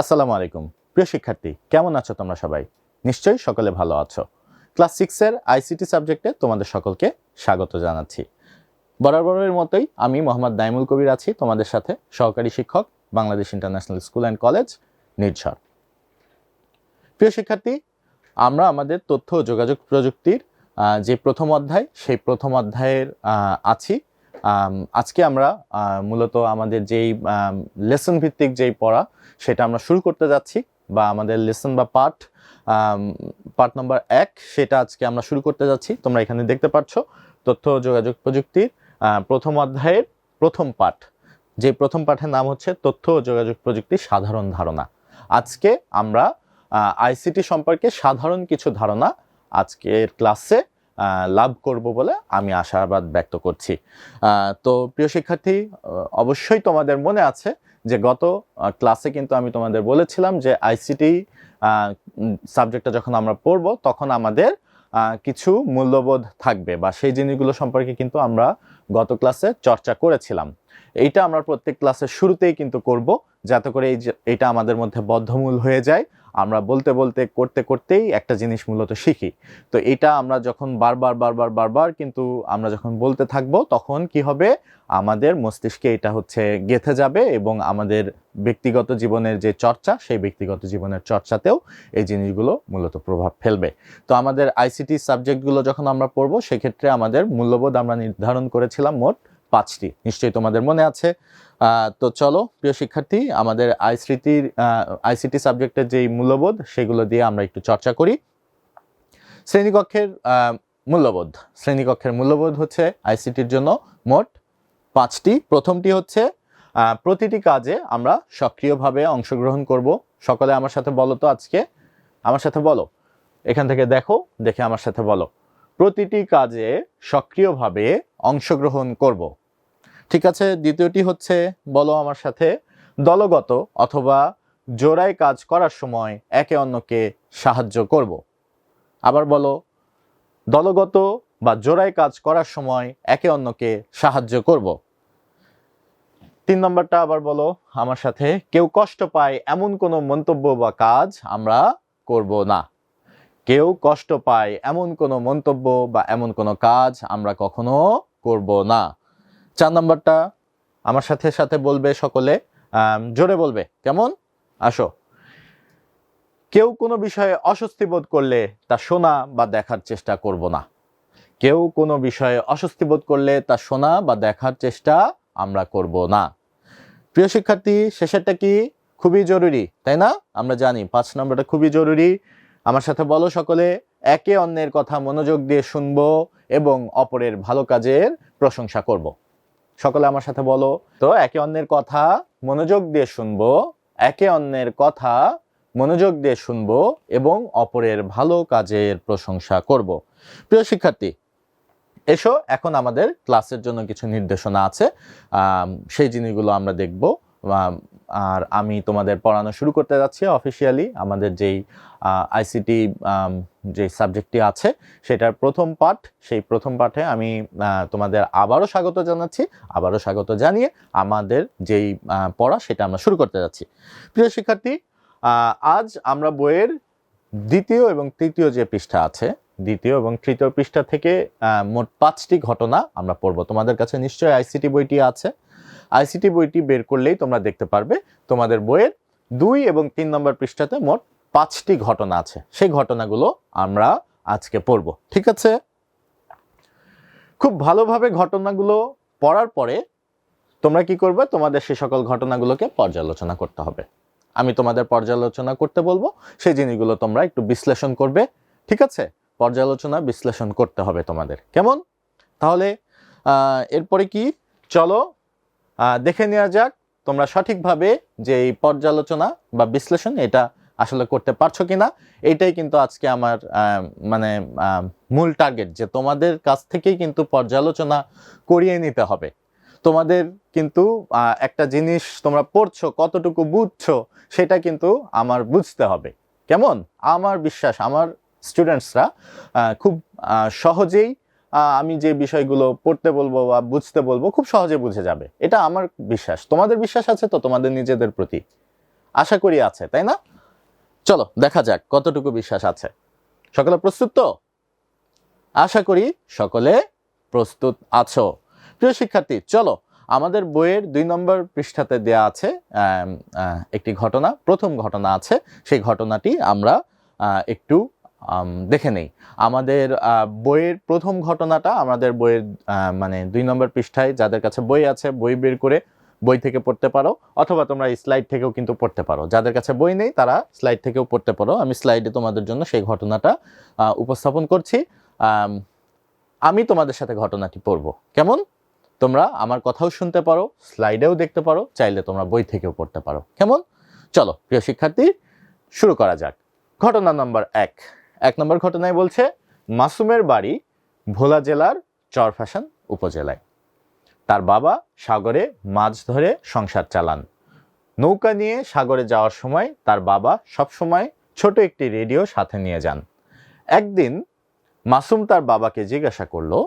আসসালামু আলাইকুম। প্রিয় শিক্ষার্থী, কেমন আছো তোমরা সবাই? নিশ্চয়ই সকলে ভালো আছো। ক্লাস সিক্সের আইসিটি সাবজেক্টে তোমাদের সকলকে স্বাগত জানাচ্ছি। বরাবরের মতোই আমি মোহাম্মদ নাইমুল কবির আছি, তোমাদের সাথে সহকারী শিক্ষক, Bangladesh international school and college, Nirjhor. প্রিয় শিক্ষার্থী, আমরা আমাদের তথ্য ও যোগাযোগ প্রযুক্তির যে প্রথম অধ্যায়, সেই প্রথম অধ্যায়ের আছি। আজকে আমরা মূলত আমাদের যেই লেসন ভিত্তিক যেই পড়া, সেটা আমরা শুরু করতে যাচ্ছি, বা আমাদের লেসন বা পাঠ পার্ট নাম্বার এক, সেটা আজকে আমরা শুরু করতে যাচ্ছি। তোমরা এখানে দেখতে পাচ্ছ তথ্য যোগাযোগ প্রযুক্তির প্রথম অধ্যায়ের প্রথম পাঠ। যে প্রথম পাঠের নাম হচ্ছে তথ্য ও যোগাযোগ প্রযুক্তির সাধারণ ধারণা। আজকে আমরা আইসিটি সম্পর্কে সাধারণ কিছু ধারণা আজকের ক্লাসে লাভ করব বলে আমি আশাবাদ ব্যক্ত করছি। তো প্রিয় শিক্ষার্থী অবশ্যই তোমাদের মনে আছে যে গত ক্লাসে কিন্তু আমি তোমাদের বলেছিলাম যে আইসিটি সাবজেক্টটা যখন আমরা পড়ব, তখন আমাদের কিছু মূল্যবোধ থাকবে বা সেই জিনিসগুলো সম্পর্কে কিন্তু আমরা গত ক্লাসে চর্চা করেছিলাম। এইটা আমরা প্রত্যেক ক্লাসের শুরুতেই কিন্তু করব, যাতে করে এই এটা আমাদের মধ্যে বদ্ধমূল হয়ে যায়। আমরা বলতে বলতে, করতে করতেই একটা জিনিস মূলত শিখি। তো এটা আমরা যখন বারবার বারবার বারবার কিন্তু আমরা যখন বলতে থাকব, তখন কি হবে? আমাদের মস্তিষ্কে এটা হচ্ছে গেথে যাবে এবং আমাদের ব্যক্তিগত জীবনের যে চর্চা, সেই ব্যক্তিগত জীবনের চর্চাতেও এই জিনিসগুলো মূলত প্রভাব ফেলবে। তো আমাদের আইসিটি সাবজেক্টগুলো যখন আমরা পড়ব, সেক্ষেত্রে আমাদের মূল্যবোধ আমরা নির্ধারণ করেছিলাম মোট পাঁচটি। নিশ্চয়ই তোমাদের মনে আছে। তো চলো, প্রিয় শিক্ষার্থী, আমাদের আইসিটির আইসিটি সাবজেক্টের যেই মূল্যবোধ, সেগুলো দিয়ে আমরা একটু চর্চা করি। শ্রেণীকক্ষের মূল্যবোধ। শ্রেণীকক্ষের মূল্যবোধ হচ্ছে আইসিটির জন্য মোট পাঁচটি। প্রথমটি হচ্ছে প্রতিটি কাজে আমরা সক্রিয়ভাবে অংশগ্রহণ করব। সকলে আমার সাথে বলো তো আজকে। আমার সাথে বলো। এখান থেকে দেখো, দেখে আমার সাথে বলো। প্রতিটি কাজে সক্রিয়ভাবে অংশগ্রহণ করব। ঠিক আছে, দ্বিতীয়টি হচ্ছে, বলো আমার সাথে, দলগত অথবা জোড়ায় কাজ করার সময় একে অন্যকে সাহায্য করব। আবার বলো, দলগত বা জোড়ায় কাজ করার সময় একে অন্যকে সাহায্য করব। তিন নম্বরটা আবার বলো, আমার সাথে, কেউ কষ্ট পায় এমন কোনো মন্তব্য বা কাজ আমরা করব না। কেউ কষ্ট পায় এমন কোনো মন্তব্য বা এমন কোনো কাজ আমরা কখনো করব না। চার নম্বরটা আমার সাথে সাথে বলবে সকলে জোরে বলবে। কেমন? আসো। কেউ কোনো বিষয়ে অস্বস্তি বোধ করলে তা শোনা বা দেখার চেষ্টা করব না। কেউ কোনো বিষয়ে অস্বস্তি বোধ করলে তা শোনা বা দেখার চেষ্টা আমরা করব না। প্রিয় শিক্ষার্থী, শেষেরটা কি? খুবই জরুরি, তাই না? আমরা জানি পাঁচ নম্বরটা খুবই জরুরি। আমার সাথে বলো সকলে, একে অন্যের কথা মনোযোগ দিয়ে শুনব এবং অপরের ভালো কাজের প্রশংসা করব। সকলে আমার সাথে বলো। তো একে অন্যের কথা মনোযোগ দিয়ে শুনব, একে অন্যের কথা মনোযোগ দিয়ে শুনব এবং অপরের ভালো কাজের প্রশংসা করব। প্রিয় শিক্ষার্থী, এসো, এখন আমাদের ক্লাসের জন্য কিছু নির্দেশনা আছে। সেই জিনিসগুলো আমরা দেখব। আর আমি তোমাদের পড়ানো শুরু করতে যাচ্ছি অফিসিয়ালি আমাদের যেই আইসিটি যে সাবজেক্টটি আছে, সেটার প্রথম পাঠ, সেই প্রথম পাঠে আমি তোমাদের আবারও স্বাগত জানাচ্ছি, আবারও স্বাগত জানিয়ে আমাদের যেই পড়া সেটা আমরা শুরু করতে যাচ্ছি। প্রিয় শিক্ষার্থী আজ আমরা বইয়ের দ্বিতীয় এবং তৃতীয় যে পৃষ্ঠা আছে, দ্বিতীয় এবং তৃতীয় পৃষ্ঠা থেকে মোট পাঁচটি ঘটনা আমরা পড়ব। তোমাদের কাছে নিশ্চয়ই আইসিটি বইটি আছে। আইসিটি বইটি বের করলেই তোমরা দেখতে পারবে তোমাদের বইয়ের দুই এবং তিন নম্বর পৃষ্ঠাতে মোট পাঁচটি ঘটনা আছে। সেই ঘটনাগুলো আমরা আজকে পড়ব। ঠিক আছে? খুব ভালোভাবে ঘটনাগুলো পড়ার পরে তোমরা কি করবে? তোমাদের সে সকল ঘটনাগুলোকে পর্যালোচনা করতে হবে। আমি তোমাদের পর্যালোচনা করতে বলব, সেই জিনিসগুলো তোমরা একটু বিশ্লেষণ করবে। ঠিক আছে? পর্যালোচনা বিশ্লেষণ করতে হবে তোমাদের। কেমন? তাহলে এরপরে কি? চলো দেখে নেওয়া যাক তোমরা সঠিকভাবে যে এই পর্যালোচনা বা বিশ্লেষণ এটা আসলে করতে পারছ কিনা। এটাই কিন্তু আজকে আমার মানে মূল টার্গেট যে তোমাদের কাছ থেকেই কিন্তু পর্যালোচনা করিয়ে নিতে হবে। তোমাদের কিন্তু একটা জিনিস তোমরা পড়ছো, কতটুকু বুঝছ, সেটা কিন্তু আমার বুঝতে হবে। কেমন? আমার বিশ্বাস, আমার স্টুডেন্টসরা খুব সহজেই আমি যে বিষয়গুলো পড়তে বলব বা বুঝতে বলব, খুব সহজে বুঝে যাবে। এটা আমার বিশ্বাস। তোমাদের বিশ্বাস আছে তো তোমাদের নিজেদের প্রতি? আশা করি আছে, তাই না? চলো, দেখা যাক কতটুকু বিশ্বাস আছে। সকলে প্রস্তুত তো? আশা করি সকলে প্রস্তুত আছো। প্রিয় শিক্ষার্থী, চলো, আমাদের বইয়ের দুই নম্বর পৃষ্ঠাতে দেয়া আছে একটি ঘটনা, প্রথম ঘটনা আছে। সেই ঘটনাটি আমরা একটু দেখে নেই। আমাদের বইয়ের প্রথম ঘটনাটা আমাদের বইয়ের মানে দুই নম্বর পৃষ্ঠায় যাদের কাছে বই আছে, বই বের করে বই থেকে পড়তে পারো, অথবা তোমরা স্লাইড থেকেও কিন্তু পড়তে পারো। যাদের কাছে বই নেই, তারা স্লাইড থেকেও পড়তে পারো। আমি স্লাইডে তোমাদের জন্য সেই ঘটনাটা উপস্থাপন করছি। আমি তোমাদের সাথে ঘটনাটি পড়ব। কেমন? তোমরা আমার কথাও শুনতে পারো, স্লাইডেও দেখতে পারো, চাইলে তোমরা বই থেকেও পড়তে পারো। কেমন? চলো, প্রিয় শিক্ষার্থী, শুরু করা যাক। ঘটনা নম্বর এক। এক নম্বর ঘটনায় বলছে, মাসুমের বাড়ি ভোলা জেলার চরফ্যাশন উপজেলায়। তার বাবা সাগরে মাছ ধরে সংসার চালান। নৌকা নিয়ে সাগরে যাওয়ার সময় তার বাবা সবসময় ছোট একটি রেডিও সাথে নিয়ে যান। একদিন মাসুম তার বাবাকে জিজ্ঞাসা করল,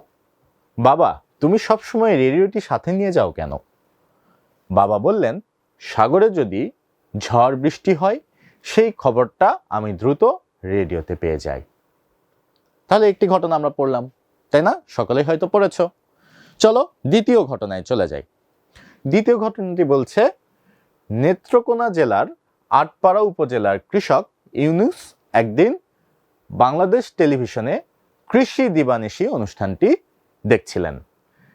বাবা, তুমি সবসময় রেডিওটি সাথে নিয়ে যাও কেন? বাবা বললেন, সাগরে যদি ঝড় বৃষ্টি হয়, সেই খবরটা আমি দ্রুত রেডিওতে পেয়ে যাই তাহলে একটি ঘটনা আমরা পড়লাম, তাই না? সকলেই হয়তো পড়েছ। চলো, দ্বিতীয় ঘটনায় চলে যাই। দ্বিতীয় ঘটনাটি বলছে, নেত্রকোনা জেলার আটপাড়া উপজেলার কৃষক ইউনুস একদিন বাংলাদেশ টেলিভিশনে কৃষি দিবানিশি অনুষ্ঠানটি দেখছিলেন।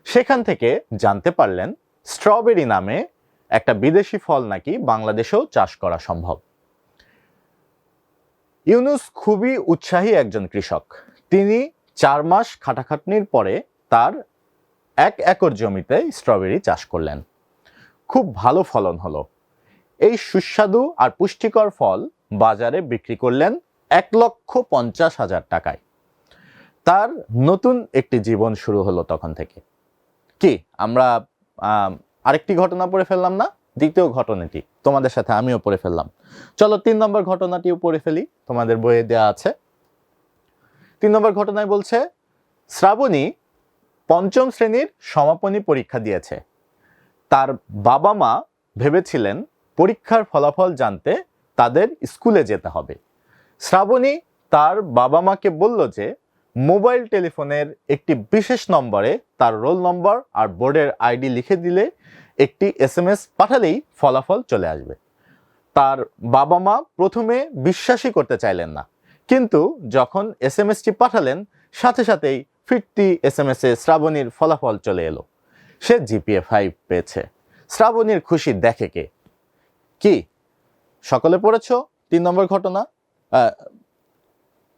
সেখান থেকে জানতে পারলেন, স্ট্রবেরি নামে একটা বিদেশি ফল নাকি বাংলাদেশেও চাষ করা সম্ভব। ইউনুস খুবই উৎসাহী একজন কৃষক। তিনি চার মাস খাটাখাটনির পরে তার এক একর জমিতে স্ট্রবেরি চাষ করলেন। খুব ভালো ফলন হলো। এই সুস্বাদু আর পুষ্টিকর ফল বাজারে বিক্রি করলেন এক লক্ষ পঞ্চাশ হাজার টাকায়। তার নতুন একটি জীবন শুরু হলো তখন থেকে। কি, আমরা আরেকটি ঘটনা পড়ে ফেললাম না? দ্বিতীয় ঘটনাটি তোমাদের সাথে আমিও পড়ে ফেললাম। চলো তিন নম্বর ঘটনাটিও পড়ে ফেলি, তোমাদের বইয়ে দেয়া আছে। তিন নম্বর ঘটনায় বলছে, শ্রাবণী পঞ্চম শ্রেণির সমাপনী পরীক্ষা দিয়েছে। তার বাবা মা ভেবেছিলেন পরীক্ষার ফলাফল জানতে তাদের স্কুলে যেতে হবে। শ্রাবণী তার বাবা মাকে বলল যে, মোবাইল টেলিফোনের একটি বিশেষ নম্বরে তার রোল নম্বর আর বোর্ডের আইডি লিখে দিলে একটি এস এম এস পাঠালেই ফলাফল চলে আসবে। তার বাবা মা প্রথমে বিশ্বাসই করতে চাইলেন না। কিন্তু যখন এসএমএসটি পাঠালেন, সাথে সাথেই ফিফটি ফিরতি এসএমএস এ শ্রাবণীর ফলাফল চলে এলো। সে জিপিএ ফাইভ পেয়েছে। শ্রাবণীর খুশি দেখে কে? কি? সকলে পড়েছো? তিন নম্বর ঘটনা?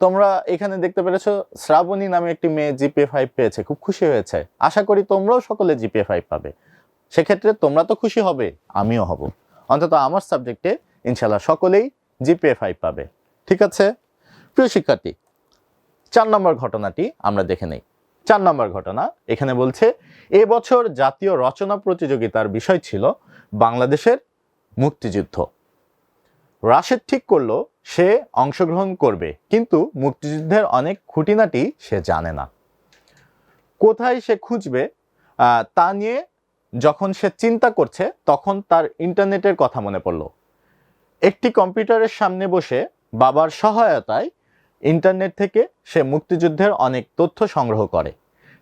তোমরা এখানে দেখতে পেরেছ, শ্রাবণী নামে একটি মেয়ে জিপিএ ফাইভ পেয়েছে। খুব খুশি হয়েছে। আশা করি তোমরাও সকলে জিপিএ ফাইভ পাবে। সেক্ষেত্রে তোমরা তো খুশি হবে, আমিও হব। অন্তত আমার সাবজেক্টে ইনশাল্লাহ সকলেই জিপিএ ফাইভ পাবে। ঠিক আছে? প্রিয় শিক্ষার্থী, চার নম্বর ঘটনাটি আমরা দেখে নেই। চার নম্বর ঘটনা এখানে বলছে এবছর জাতীয় রচনা প্রতিযোগিতার বিষয় ছিল বাংলাদেশের মুক্তিযুদ্ধ। রাশেদ ঠিক করল, সে অংশগ্রহণ করবে, কিন্তু মুক্তিযুদ্ধের অনেক খুঁটিনাটি সে জানে না। কোথায় সে খুঁজবে তা নিয়ে যখন সে চিন্তা করছে, তখন তার ইন্টারনেটের কথা মনে পড়ল। একটি কম্পিউটারের সামনে বসে বাবার সহায়তায় ইন্টারনেট থেকে সে মুক্তিযুদ্ধের অনেক তথ্য সংগ্রহ করে।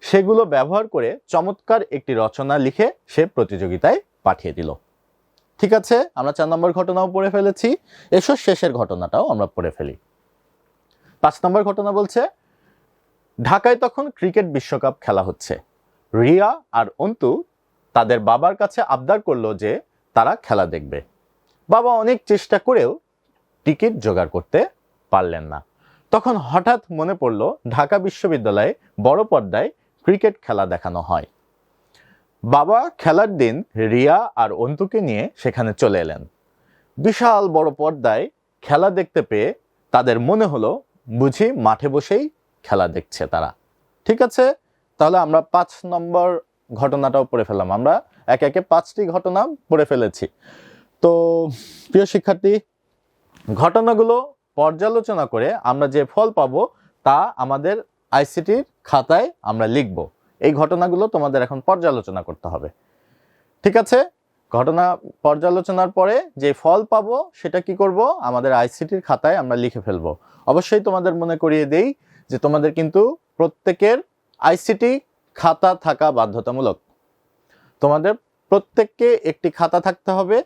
সেগুলো ব্যবহার করে চমৎকার একটি রচনা লিখে সে প্রতিযোগিতায় পাঠিয়ে দিল। ঠিক আছে, আমরা চার নম্বর ঘটনাও পড়ে ফেলেছি। এসো শেষের ঘটনাটাও আমরা পড়ে ফেলি। পাঁচ নম্বর ঘটনা বলছে, ঢাকায় তখন ক্রিকেট বিশ্বকাপ খেলা হচ্ছে। রিয়া আর অন্তু তাদের বাবার কাছে আবদার করল যে তারা খেলা দেখবে। বাবা অনেক চেষ্টা করেও টিকিট জোগাড় করতে পারলেন না। তখন হঠাৎ মনে পড়ল, ঢাকা বিশ্ববিদ্যালয়ে বড় পর্দায় ক্রিকেট খেলা দেখানো হয়। বাবা খেলার দিন রিয়া আর অন্তুকে নিয়ে সেখানে চলে এলেন। বিশাল বড় পর্দায় খেলা দেখতে পেয়ে তাদের মনে হলো, বুঝি মাঠে বসেই খেলা দেখছে তারা। ঠিক আছে, তাহলে আমরা পাঁচ নম্বর ঘটনাটাও পড়ে ফেললাম। আমরা একে একে পাঁচটি ঘটনা পড়ে ফেলেছি। তো, প্রিয় শিক্ষার্থী, ঘটনাগুলো পর্যালোচনা করে আমরা যে ফল পাবো তা আমাদের আইসিটির খাতায় আমরা লিখব। এই ঘটনাগুলো তোমাদের এখন পর্যালোচনা করতে হবে। ঠিক আছে? ঘটনা পর্যালোচনার পরে যে ফল পাবো সেটা কি করব? আমাদের আইসিটির খাতায় আমরা লিখে ফেলব। অবশ্যই তোমাদের মনে করিয়ে দেই যে তোমাদের কিন্তু প্রত্যেকের আইসিটি খাতা থাকা বাধ্যতামূলক। তোমাদের প্রত্যেককে একটি খাতা থাকতে হবে।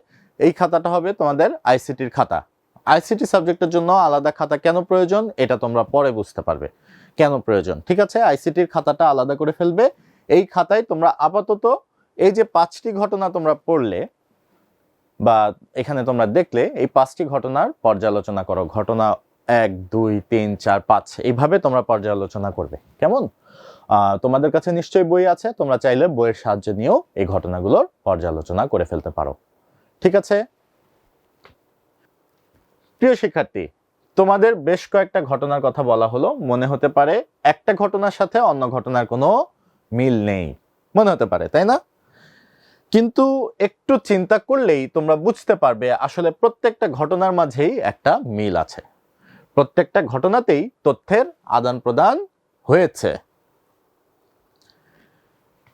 এই খাতাটা হবে তোমাদের আইসিটির খাতা। আইসিটি সাবজেক্টের জন্য আলাদা খাতা কেন প্রয়োজন, এটা তোমরা পরে বুঝতে পারবে। কেন প্রয়োজন? ঠিক আছে? আইসিটির খাতাটা আলাদা করে ফেলবে। এই খাতায় তোমরা আপাতত এই যে পাঁচটি ঘটনা তোমরা পড়লে বা এখানে তোমরা দেখলে, এই পাঁচটি ঘটনার পর্যালোচনা করো। ঘটনা এক, দুই, তিন, চার, পাঁচ, এইভাবে তোমরা পর্যালোচনা করবে। কেমন? তোমাদের কাছে নিশ্চয়ই বই আছে। তোমরা চাইলে বইয়ের সাহায্য নিয়েও এই ঘটনাগুলোর পর্যালোচনা করে ফেলতে পারো। ঠিক আছে? প্রিয় শিক্ষার্থী, তোমাদের বেশ কয়েকটা ঘটনার কথা বলা হলো। মনে হতে পারে একটা ঘটনার সাথে অন্য ঘটনার কোনো মিল নেই। মনে হতে পারে, তাই না? কিন্তু একটু চিন্তা করলেই তোমরা বুঝতে পারবে আসলে প্রত্যেকটা ঘটনার মাঝেই একটা মিল আছে। প্রত্যেকটা ঘটনাতেই তথ্যের আদান প্রদান হয়েছে।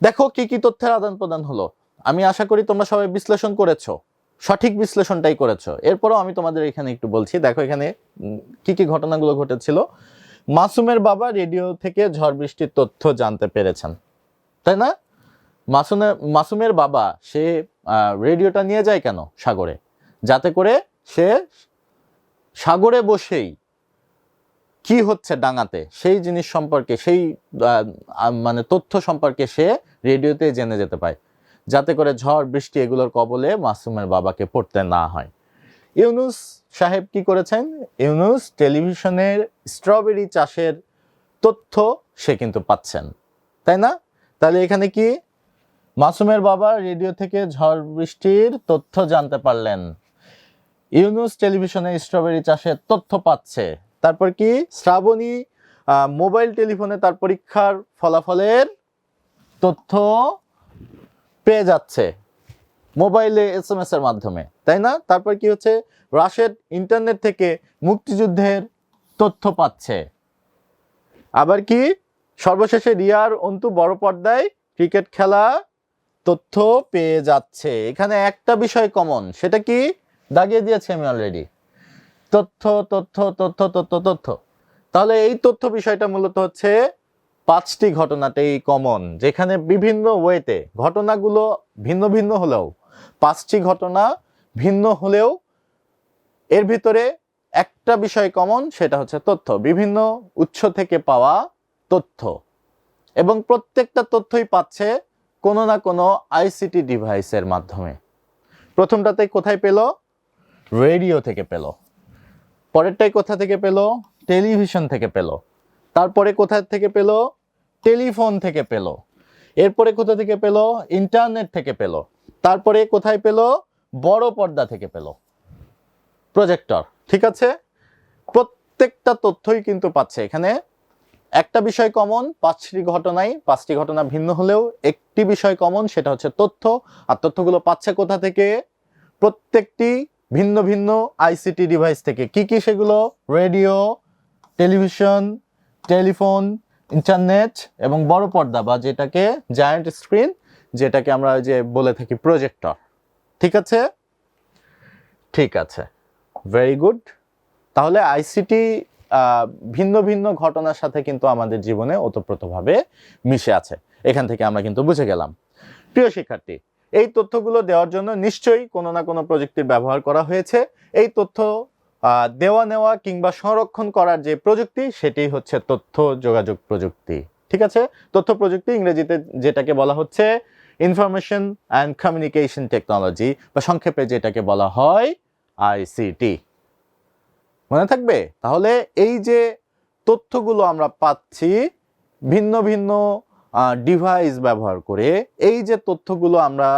দেখো কি কি তথ্যের আদান প্রদান হলো। আমি আশা করি তোমরা সবাই বিশ্লেষণ করেছ। সঠিক বিশ্লেষণটাই করেছ। এরপরও আমি তোমাদের এখানে একটু বলছি, দেখো এখানে কি কি ঘটনাগুলো ঘটেছিল। মাসুমের বাবা রেডিও থেকে ঝড় বৃষ্টির তথ্য জানতে পেরেছেন। তাই না? মাসুমের মাসুমের বাবা, সে রেডিওটা নিয়ে যায় কেন সাগরে? যাতে করে সে সাগরে বসেই কি হচ্ছে ডাঙাতে? সেই জিনিস সম্পর্কে, সেই মানে তথ্য সম্পর্কে সে রেডিওতে জেনে যেতে পায়। যাতে করে ঝড়, বৃষ্টি এগুলোর কবলে মাসুমের বাবাকে পড়তে না হয়। ইউনুস সাহেব কি করেছেন? ইউনুস টেলিভিশনের স্ট্রবেরি চাষের তথ্য সে কিন্তু পাচ্ছেন। তাই না? তাহলে এখানে কি? মাসুমের বাবা রেডিও থেকে ঝড়, বৃষ্টির তথ্য জানতে পারলেন। ইউনুস টেলিভিশনে স্ট্রবেরি চাষের তথ্য পাচ্ছে। তারপর কি? শ্রাবণী মোবাইল টেলিফোনে তার পরীক্ষার ফলাফলের তথ্য পেয়ে যাচ্ছে মোবাইলে এস এম এস এর মাধ্যমে, তাই না? তারপর কি হচ্ছে? রাশেদ ইন্টারনেট থেকে মুক্তিযুদ্ধের তথ্য পাচ্ছে। আবার কি? সর্বশেষে রিয়ার অন্তু বড় পর্দায় ক্রিকেট খেলা তথ্য পেয়ে যাচ্ছে। এখানে একটা বিষয় কমন সেটা কি? দাগিয়ে দিয়েছি আমি অলরেডি তথ্য তথ্য তথ্য তথ্য তথ্য। তাহলে এই তথ্য বিষয়টা মূলত হচ্ছে পাঁচটি ঘটনাতেই কমন যেখানে বিভিন্ন ওয়েতে ঘটনাগুলো ভিন্ন ভিন্ন হলেও, পাঁচটি ঘটনা ভিন্ন হলেও এর ভিতরে একটা বিষয় কমন সেটা হচ্ছে তথ্য। বিভিন্ন উৎস থেকে পাওয়া তথ্য। এবং প্রত্যেকটা তথ্যই পাচ্ছে কোনো না কোনো আইসিটি ডিভাইসের মাধ্যমে। প্রথমটাতে কোথায় পেল? রেডিও থেকে পেল। পরেরটাই কোথা থেকে পেল? টেলিভিশন থেকে পেল। তারপরে কোথা থেকে পেল? টেলিফোন থেকে পেল। এরপরে কোথা থেকে পেল? ইন্টারনেট থেকে পেল। তারপরে কোথায় পেল? বড় পর্দা থেকে পেল। প্রজেক্টর, ঠিক আছে? প্রত্যেকটা তথ্যই কিন্তু পাচ্ছে এখানে। একটা বিষয় কমন পাঁচটি ঘটনাই, পাঁচটি ঘটনা ভিন্ন হলেও একটি বিষয় কমন সেটা হচ্ছে তথ্য। আর তথ্যগুলো পাচ্ছে কোথা থেকে? প্রত্যেকটি ভিন্ন ভিন্ন আইসিটি ডিভাইস থেকে কি কি সেগুলো? রেডিও টেলিভিশন টেলিফোন ইন্টারনেট এবং বড় পর্দা বা যেটাকে জায়ান্ট স্ক্রিন যেটাকে আমরা যে বলে থাকি প্রজেক্টর ঠিক আছে? ঠিক আছে। ভেরি গুড তাহলে আইসিটি ভিন্ন ভিন্ন ঘটনার সাথে কিন্তু আমাদের জীবনে ওতপ্রোতভাবে মিশে আছে। এখান থেকে আমরা কিন্তু বুঝে গেলাম। প্রিয় শিক্ষার্থী এই তথ্যগুলো দেওয়ার জন্য নিশ্চয়ই কোনো না কোনো প্রযুক্তির ব্যবহার করা হয়েছে। এই তথ্য দেওয়া নেওয়া কিংবা সংরক্ষণ করার যে প্রযুক্তি, সেটি হচ্ছে তথ্য যোগাযোগ প্রযুক্তি। ঠিক আছে? তথ্য প্রযুক্তি ইংরেজিতে যেটাকে বলা হচ্ছে ইনফরমেশন অ্যান্ড কমিউনিকেশন টেকনোলজি বা সংক্ষেপে যেটাকে বলা হয় আইসিটি মনে থাকবে? তাহলে এই যে তথ্যগুলো আমরা পাচ্ছি, ভিন্ন ভিন্ন ডিভাইস ব্যবহার করে এই যে তথ্যগুলো আমরা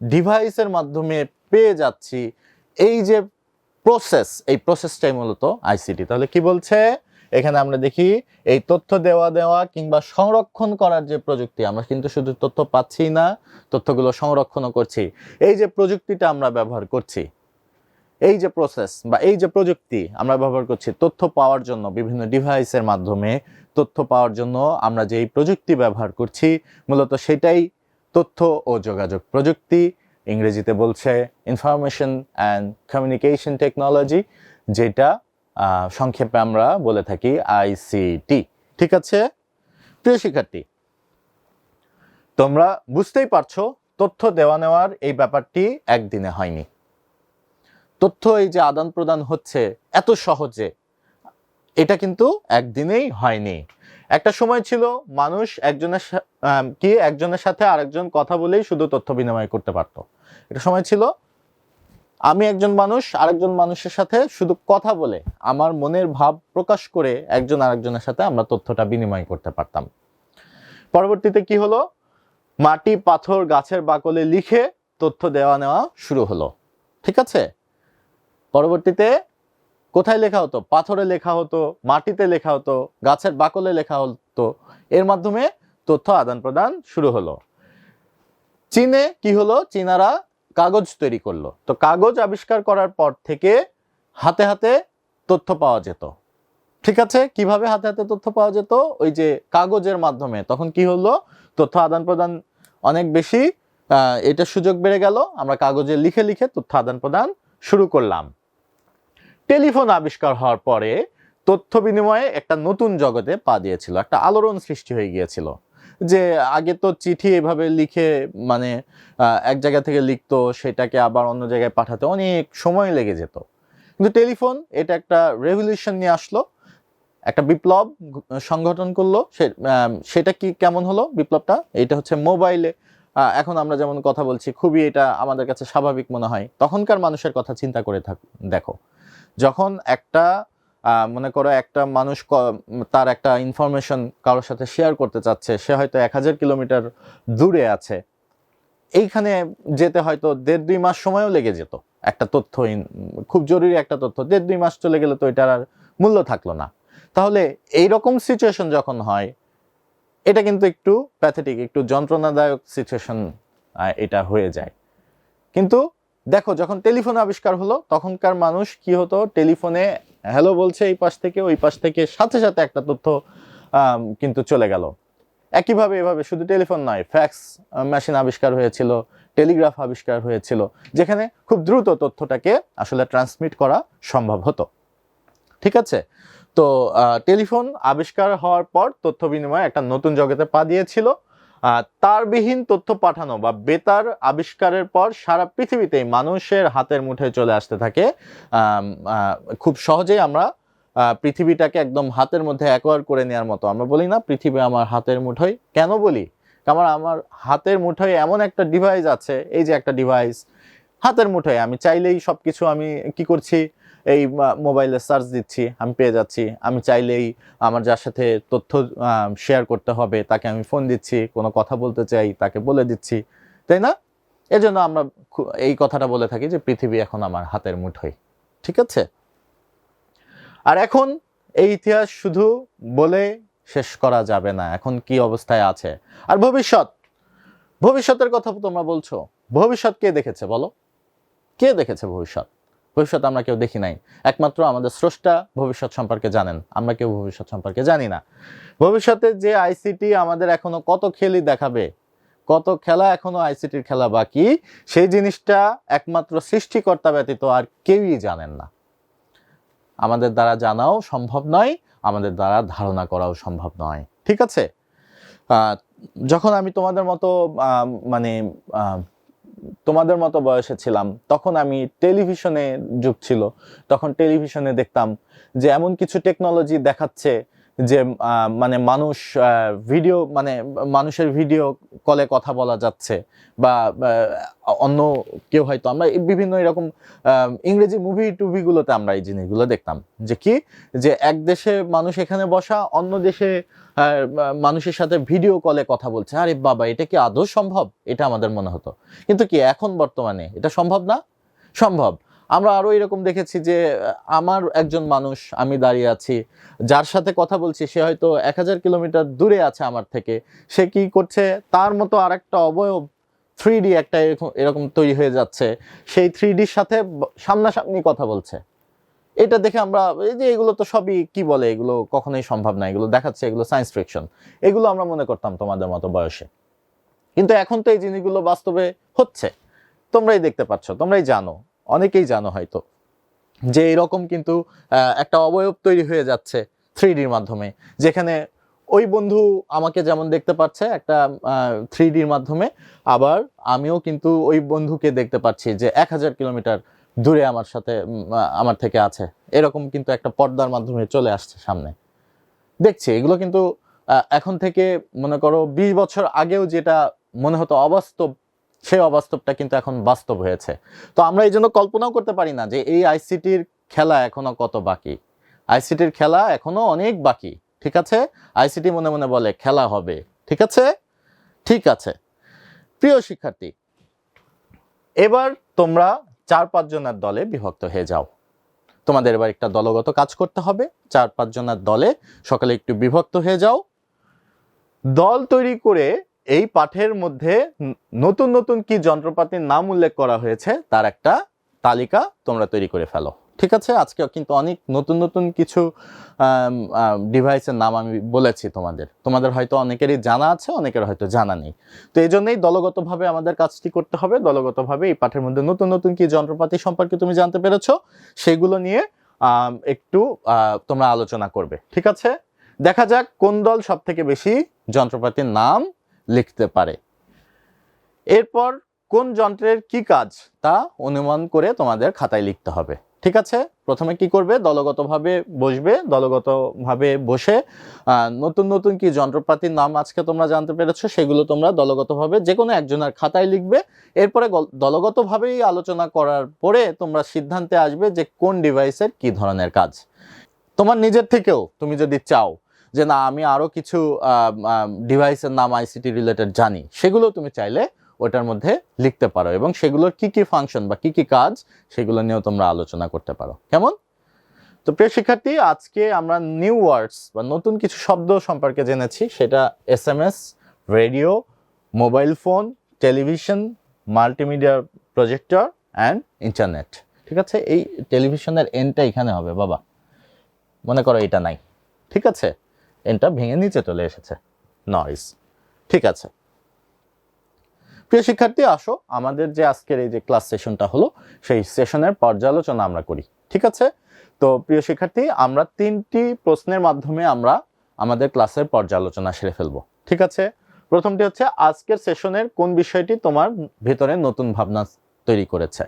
ডিভাইসের মাধ্যমে পেয়ে যাচ্ছি, এই যে প্রসেস এই প্রসেসটাই মূলত আইসিটি তাহলে কি বলছে? এখানে আমরা দেখি, এই তথ্য দেওয়া দেওয়া কিংবা সংরক্ষণ করার যে প্রযুক্তি, আমরা কিন্তু শুধু তথ্য পাচ্ছি না, তথ্যগুলো সংরক্ষণও করছি। এই যে প্রযুক্তিটা আমরা ব্যবহার করছি, এই যে প্রসেস বা এই যে প্রযুক্তি আমরা ব্যবহার করছি, তথ্য পাওয়ার জন্য বিভিন্ন ডিভাইসের মাধ্যমে তথ্য পাওয়ার জন্য আমরা যেই প্রযুক্তি ব্যবহার করছি, মূলত সেটাই তথ্য ও যোগাযোগ প্রযুক্তি। ইংরেজিতে বলছে ইনফরমেশন অ্যান্ড কমিউনিকেশন টেকনোলজি যেটা সংক্ষেপে আমরা বলে থাকি আইসিটি ঠিক আছে? প্রিয় শিক্ষার্থী, তোমরা বুঝতেই পারছ তথ্য দেওয়া নেওয়ার এই ব্যাপারটি একদিনে হয়নি। তথ্য এই যে আদান প্রদান হচ্ছে এত সহজে এটা কিন্তু একদিনেই হয়নি। একটা সময় ছিল মানুষ একজনের কি একজনের সাথে আরেকজন কথা বলেই শুধু তথ্য বিনিময় করতে পারতো। এটা সময় ছিল, আমি একজন মানুষ, আরেকজন মানুষের সাথে শুধু কথা বলে, আমার মনের ভাব প্রকাশ করে একজন আরেকজনের সাথে আমরা তথ্যটা বিনিময় করতে পারতাম। পরবর্তীতে কি হলো? মাটি, পাথর, গাছের বাকলে লিখে তথ্য দেওয়া নেওয়া শুরু হলো। ঠিক আছে? পরবর্তীতে কোথায় লেখা হতো? পাথরে লেখা হতো, মাটিতে লেখা হতো, গাছের বাকলে লেখা হতো। এর মাধ্যমে তথ্য আদান প্রদান শুরু হলো। চীনে কি হলো? চীনারা কাগজ তৈরি করল। তো কাগজ আবিষ্কার করার পর থেকে হাতে হাতে তথ্য পাওয়া যেত। ঠিক আছে? কীভাবে হাতে হাতে তথ্য পাওয়া যেত? ওই যে কাগজের মাধ্যমে। তখন কি হলো? তথ্য আদান প্রদান অনেক বেশি এটার সুযোগ বেড়ে গেল। আমরা কাগজে লিখে লিখে তথ্য আদান প্রদান শুরু করলাম। টেলিফোন আবিষ্কার হওয়ার পরে তথ্য বিনিময়ে একটা নতুন জগতে পা দিয়েছিল, একটা আলোড়ন সৃষ্টি হয়ে গিয়েছিল। যে আগে তো চিঠি এভাবে লিখে মানে এক জায়গা থেকে লিখতো, সেটাকে আবার অন্য জায়গায় পাঠাতে অনেক সময় লেগে যেত। কিন্তু টেলিফোন এটা একটা রেভলিউশন নিয়ে আসলো, একটা বিপ্লব সংগঠন করল সেটা কি কেমন হলো বিপ্লবটা? এটা হচ্ছে মোবাইলে। এখন আমরা যেমন কথা বলছি, খুবই এটা আমাদের কাছে স্বাভাবিক মনে হয়। তখনকার মানুষের কথা চিন্তা করে থাক, দেখো। যখন একটা মনে করো একটা মানুষ তার একটা ইনফরমেশন কারোর সাথে শেয়ার করতে চাচ্ছে, সে হয়তো এক হাজার কিলোমিটার দূরে আছে, এইখানে যেতে হয়তো দেড় দুই মাস সময়ও লেগে যেত। একটা তথ্য খুব জরুরি একটা তথ্য, দেড় দুই মাস চলে গেলে তো এটার আর মূল্য থাকল না। তাহলে এই রকম সিচুয়েশন যখন হয়, এটা কিন্তু একটু প্যাথেটিক একটু যন্ত্রণাদায়ক সিচুয়েশন এটা হয়ে যায়। কিন্তু দেখো, যখন টেলিফোন আবিষ্কার হলো, তখনকার মানুষ কি হতো? টেলিফোনে হ্যালো বলছে এই পাশ থেকে, ওই পাশ থেকে সাথে সাথে একটা তথ্য কিন্তু চলে গেল। একইভাবে এভাবে শুধু টেলিফোন নয়, ফ্যাক্স মেশিন আবিষ্কার হয়েছিল, টেলিগ্রাফ আবিষ্কার হয়েছিল, যেখানে খুব দ্রুত তথ্যটাকে আসলে ট্রান্সমিট করা সম্ভব হতো। ঠিক আছে? তো টেলিফোন আবিষ্কার হওয়ার পর তথ্য বিনিময় একটা নতুন জগতে পা দিয়েছিল। তারবিহীন তথ্য পাঠানো বা বেতার আবিষ্কারের পর সারা পৃথিবীতেই মানুষের হাতের মুঠোয় চলে আসতে থাকে। খুব সহজেই আমরা পৃথিবীটাকে একদম হাতের মধ্যে অ্যাকোয়ার করে নেওয়ার মতো। আমরা বলি না, পৃথিবী আমার হাতের মুঠোয় কেন বলি? কারণ আমার হাতের মুঠোয় এমন একটা ডিভাইস আছে, এই যে একটা ডিভাইস হাতের মুঠোয়। আমি চাইলেই সব কিছু আমি কি করছি? এই মোবাইলে সার্চ দিচ্ছি, আমি পেয়ে যাচ্ছি। আমি চাইলেই আমার যার সাথে তথ্য শেয়ার করতে হবে, তাকে আমি ফোন দিচ্ছি, কোনো কথা বলতে চাই, তাকে বলে দিচ্ছি। তাই না? এজন্য আমরা এই কথাটা বলে থাকি যে পৃথিবী এখন আমার হাতের মুঠোয়। ঠিক আছে? আর এখন এই ইতিহাস শুধু বলে শেষ করা যাবে না, এখন কি অবস্থায় আছে? আর ভবিষ্যৎ? ভবিষ্যতের কথা তোমরা বলছো। ভবিষ্যৎ কে দেখেছে বলো? কে দেখেছে ভবিষ্যৎ? ভবিষ্যৎ আমরা কেউ দেখি নাই। একমাত্র আমাদের স্রষ্টা ভবিষ্যৎ সম্পর্কে জানেন। আমরা কেউ ভবিষ্যৎ সম্পর্কে জানি না। ভবিষ্যতে যে আইসিটি আমাদের এখনও কত খেলি দেখাবে, কত খেলা এখনও আইসিটির খেলা বাকি, সেই জিনিসটা একমাত্র সৃষ্টিকর্তা ব্যতীত আর কেউই জানেন না। আমাদের দ্বারা জানাও সম্ভব নয়, আমাদের দ্বারা ধারণা করাও সম্ভব নয়। ঠিক আছে? যখন আমি তোমাদের মতো মানে তোমাদের মতো বয়সে ছিলাম, তখন আমি টেলিভিশনে যুগ ছিল, তখন টেলিভিশনে দেখতাম যে এমন কিছু টেকনোলজি দেখাচ্ছে যে মানে মানুষ ভিডিও মানে মানুষের ভিডিও কলে কথা বলা যাচ্ছে বা অন্য কেউ হয়তো আমরা বিভিন্ন এরকম ইংরেজি মুভি টুভিগুলোতে আমরা এই জিনিসগুলো দেখতাম। যে কি? যে এক দেশে মানুষ এখানে বসা, অন্য দেশে মানুষের সাথে ভিডিও কলে কথা বলছে। আরে বাবা, এটা কি আদৌ সম্ভব? এটা আমাদের মনে হতো। কিন্তু কি, এখন বর্তমানে এটা সম্ভব না? সম্ভব। আমরা আরও এরকম দেখেছি যে আমার একজন মানুষ, আমি দাঁড়িয়ে আছি, যার সাথে কথা বলছি, সে হয়তো এক হাজার কিলোমিটার দূরে আছে আমার থেকে, সে কি করছে? তার মতো আর একটা অবয়ব থ্রি ডি একটা এরকম এরকম তৈরি হয়ে যাচ্ছে, সেই থ্রি ডির সাথে সামনাসামনি কথা বলছে। এটা দেখে আমরা, এই যে এগুলো তো সবই কি বলে, এগুলো কখনোই সম্ভব না, এগুলো দেখাচ্ছে, এগুলো সায়েন্স ফিকশন এগুলো আমরা মনে করতাম তোমাদের মতো বয়সে। কিন্তু এখন তো এই জিনিসগুলো বাস্তবে হচ্ছে, তোমরাই দেখতে পাচ্ছ, তোমরাই জানো। অনেকেই জানো হয়তো যে এরকম কিন্তু একটা অবয়ব তৈরি হয়ে যাচ্ছে থ্রি ডির মাধ্যমে, যেখানে ওই বন্ধু আমাকে যেমন দেখতে পাচ্ছে, একটা থ্রি ডির মাধ্যমে, আবার আমিও কিন্তু ওই বন্ধুকে দেখতে পাচ্ছি যে এক হাজার কিলোমিটার দূরে আমার সাথে আমার থেকে আছে। এরকম কিন্তু একটা পর্দার মাধ্যমে চলে আসছে সামনে। দেখছি, এগুলো কিন্তু এখন থেকে মনে করো বিশ বছর আগেও যেটা মনে হতো অবাস্তব সেই অবাস্তবটা কিন্তু এখন বাস্তব হয়েছে। তো আমরা এই জন্য কল্পনাও করতে পারি না যে এই আইসিটির খেলা এখনও কত বাকি? আইসিটির খেলা এখনও অনেক বাকি, ঠিক আছে? আইসিটি মনে মনে বলে, খেলা হবে। ঠিক আছে? ঠিক আছে। প্রিয় শিক্ষার্থী, এবার তোমরা চার পাঁচ জনের দলে বিভক্ত হয়ে যাও। তোমাদের এবার একটা দলগত কাজ করতে হবে। চার পাঁচ জনের দলে সকালে একটু বিভক্ত হয়ে যাও। দল তৈরি করে এই পাঠের মধ্যে নতুন নতুন কি যন্ত্রপাতির নাম উল্লেখ করা হয়েছে, তার একটা তালিকা তোমরা তৈরি করে ফেলো। ঠিক আছে? আজকে কিন্তু অনেক নতুন নতুন কিছু ডিভাইসের নাম আমি বলেছি তোমাদের। তোমাদের হয়তো অনেকেরই জানা আছে, অনেকের হয়তো জানা নেই। তো এই জন্যই দলগতভাবে আমাদের কাজটি করতে হবে। দলগতভাবে এই পাঠের মধ্যে নতুন নতুন কি যন্ত্রপাতি সম্পর্কে তুমি জানতে পেরেছ, সেগুলো নিয়ে একটু তোমরা আলোচনা করবে। ঠিক আছে? দেখা যাক কোন দল সব থেকে বেশি যন্ত্রপাতির নাম লিখতে পারে। এরপর কোন যন্ত্রের কি কাজ তা অনুমান করে তোমাদের খাতায় লিখতে হবে। ঠিক আছে? প্রথমে কি করবে? দলগতভাবে বসবে, দলগতভাবে বসে নতুন নতুন কি যন্ত্রপাতির নাম আজকে তোমরা জানতে পেরেছ, সেগুলো তোমরা দলগতভাবে যে কোনো একজনের খাতায় লিখবে। এরপরে দলগতভাবেই আলোচনা করার পরে তোমরা সিদ্ধান্তে আসবে যে কোন ডিভাইসের কি ধরনের কাজ। তোমার নিজের থেকেও তুমি যদি চাও যে না, আমি আরও কিছু ডিভাইসের নাম আইসিটি রিলেটেড জানি, সেগুলো তুমি চাইলে ওটার মধ্যে লিখতে পারো এবং সেগুলোর কি কি ফাংশন বা কি কি কাজ সেগুলো নিয়েও তোমরা আলোচনা করতে পারো। কেমন? তো প্রিয় শিক্ষার্থী, আজকে আমরা নিউ ওয়ার্ডস বা নতুন কিছু শব্দ সম্পর্কে জেনেছি, সেটা S M S radio mobile phone television multimedia projector and internet ঠিক আছে? এই টেলিভিশনের এনটা এখানে হবে, বাবা। মনে করো এটা নাই। ঠিক আছে? এনটা ভেঙে নিচে চলে এসেছে। নয়েস ঠিক আছে। প্রিয় শিক্ষার্থী, আসো, আমাদের যে আজকের এই যে ক্লাস সেশনটা হলো, সেই সেশনের পর্যালোচনা আমরা করি। ঠিক আছে? তো প্রিয় শিক্ষার্থী, আমরা তিনটি প্রশ্নের মাধ্যমে আমরা আমাদের ক্লাসের পর্যালোচনা সেরে ফেলব। ঠিক আছে? প্রথমটি হচ্ছে, আজকের সেশনের কোন বিষয়টি তোমার ভেতরে নতুন ভাবনা তৈরি করেছে?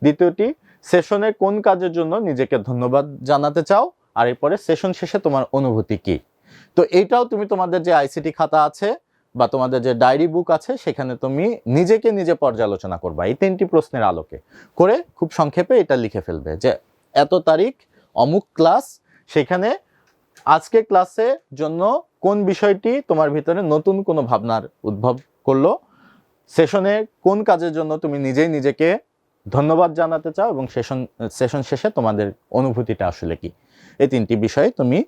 দ্বিতীয়টি সেশনের কোন কাজের জন্য নিজেকে ধন্যবাদ জানাতে চাও? আর এরপরে সেশন শেষে তোমার অনুভূতি কি? তো এইটাও তুমি তোমাদের যে আইসিটি খাতা আছে বা তোমাদের যে ডায়েরি বুক আছে, সেখানে তুমি নিজেকে নিজে পর্যালোচনা করবা এই তিনটি প্রশ্নের আলোকে। করে খুব সংক্ষেপে এটা লিখে ফেলবে যে, এত তারিখ, অমুক ক্লাস, সেখানে আজকে ক্লাসে জন্য কোন বিষয়টি তোমার ভিতরে নতুন কোনো ভাবনার উদ্ভব করল? সেশনে কোন কাজের জন্য তুমি নিজেই নিজেকে ধন্যবাদ জানাতে চাও এবং সেশন সেশন শেষে তোমাদের অনুভূতিটা আসলে কি? এই তিনটি বিষয়ে তুমি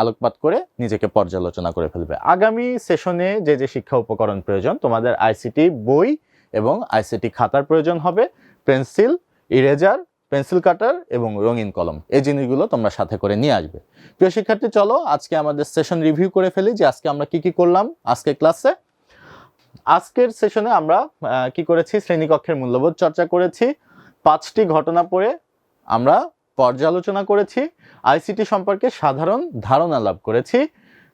আলোকপাত করে নিজেকে পর্যালোচনা করে ফেলবে। আগামী সেশনে যে যে শিক্ষা উপকরণ প্রয়োজন, তোমাদের আইসিটি বই এবং আইসিটি খাতার প্রয়োজন হবে, পেন্সিল, ইরেজার, পেন্সিল কাটার এবং রঙিন কলম। এই জিনিসগুলো তোমরা সাথে করে নিয়ে আসবে। প্রিয় শিক্ষার্থী, চলো আজকে আমাদের সেশন রিভিউ করে ফেলি যে আজকে আমরা কি কি করলাম আজকে ক্লাসে। আজকের সেশনে আমরা কি করেছি? শ্রেণীকক্ষের মূল্যবোধ চর্চা করেছি। পাঁচটি ঘটনা পড়ে আমরা পর্যালোচনা করেছি, আইসিটি সম্পর্কে সাধারণ ধারণা লাভ করেছি,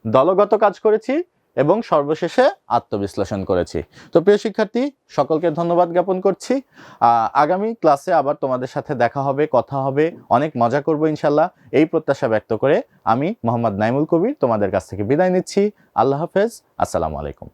দলগত কাজ করেছি এবং সর্বশেষে আত্মবিশ্লেষণ করেছি। তো প্রিয় শিক্ষার্থী, সকলকে ধন্যবাদ জ্ঞাপন করছি। আগামী ক্লাসে আবার তোমাদের সাথে দেখা হবে, কথা হবে, অনেক মজা করব ইনশাল্লাহ এই প্রত্যাশা ব্যক্ত করে আমি মোহাম্মদ নাইমুল কবির তোমাদের কাছ থেকে বিদায় নিচ্ছি। আল্লাহ হাফেজ, আসসালামু আলাইকুম।